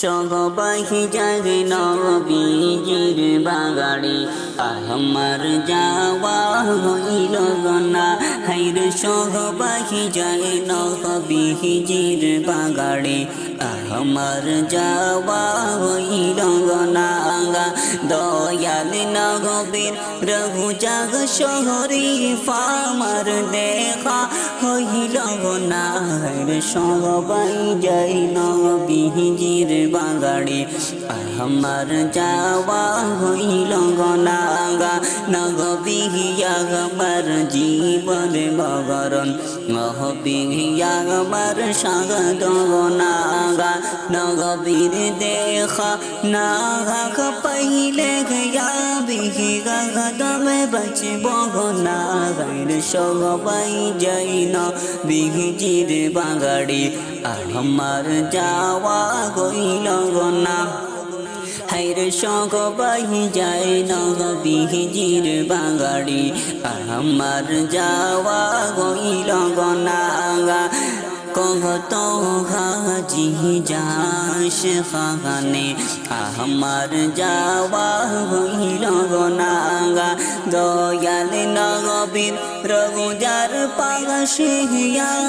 সবাই যাবে নবীজির বাগাড়ি। আমার যাওয়া হইল না হাইর সবাই যায় নবীজির বাগাড়ি। আমার যাওয়া হইল না, দয়াল নগবীর রঘু জাগ শহরি ফামার দেখা। হাইর সবাই যাই নবীজির বাগাড়ি আমার যাওয়া হইল গনাগা নগবিহিয়া আমার জীবন বগরণ নহবিহিয়া আমার সাগদ গনাগা নগবীর দেখা নাগা পাইলে গয়া বিহি গদমে বচব গনাগাইর সবাই যাই ন বিহিজির বাগাড়ি আমার যাওয়া গইল না। হাইর সবাই যায় নবীজির বাগাড়ি আমার যাওয়া গইল গনাগা কত হাজি যাস খানে আমার যাওয়া হইল গনাগা দয়াল নগবীর রঘুজার পাশে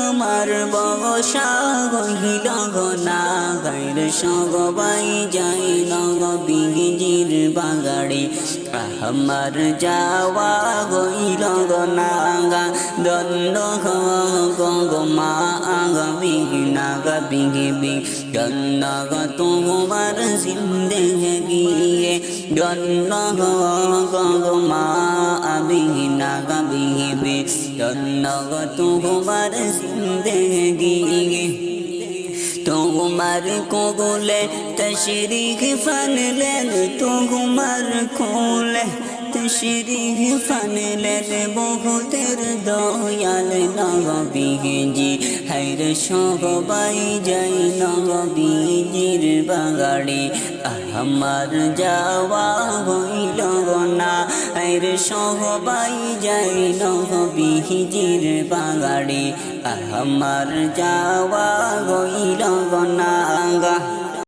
আমার বসা হইল গনাগাইর সবাই যাই নগবীজির বাগাড়ি। আমার যাওয়া হইল গনাগা দণ্ড গমা আগমি নাগা বিঘি বি গন্নাগ তোমার জিন্দগি গন্ন গমা আবি নাগা বিঘি বি গন্নাগ তোমার জিন্দগি তোমার কোলে তশরিখ ফানলেন তোমার কোলে তশরিখ ফানলেন বহুতের দয়াল নবীজি। হাইর সবাই যাই নবীজির বাগাড়ি। আমার যাওয়া হইল না। হাইর সবাই যাই নবীজির বাগাড়ি। আমার যাওয়া হইল না।